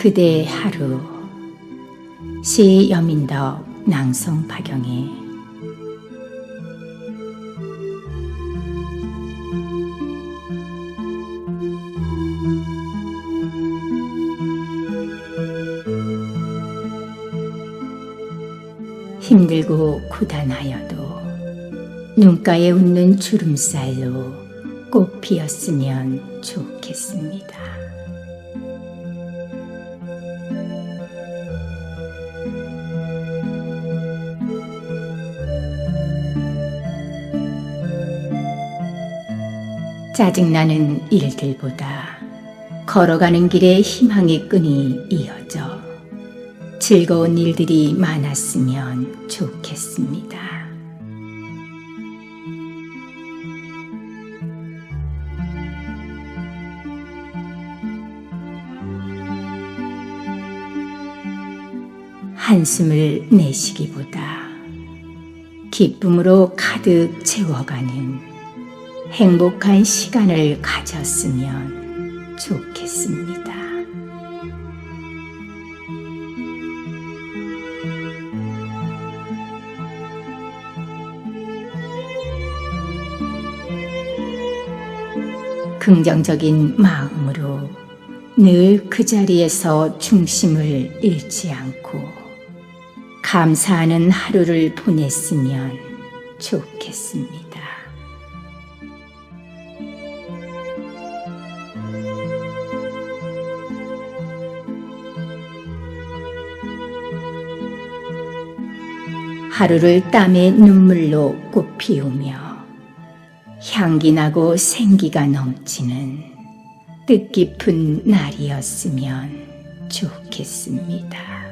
그대의 하루 시 여민덕 낭송 박영애 힘들고 고단하여도 눈가에 웃는 주름살로 꽃 피었으면 좋겠습니다. 짜증나는 일들보다 걸어가는 길에 희망의 끈이 이어져 즐거운 일들이 많았으면 좋겠습니다. 한숨을 내쉬기보다 기쁨으로 가득 채워가는 행복한 시간을 가졌으면 좋겠습니다. 긍정적인 마음으로 늘 그 자리에서 중심을 잃지 않고 감사하는 하루를 보냈으면 좋겠습니다. 하루를 땀의 눈물로 꽃 피우며 향기 나고 생기가 넘치는 뜻깊은 날이었으면 좋겠습니다.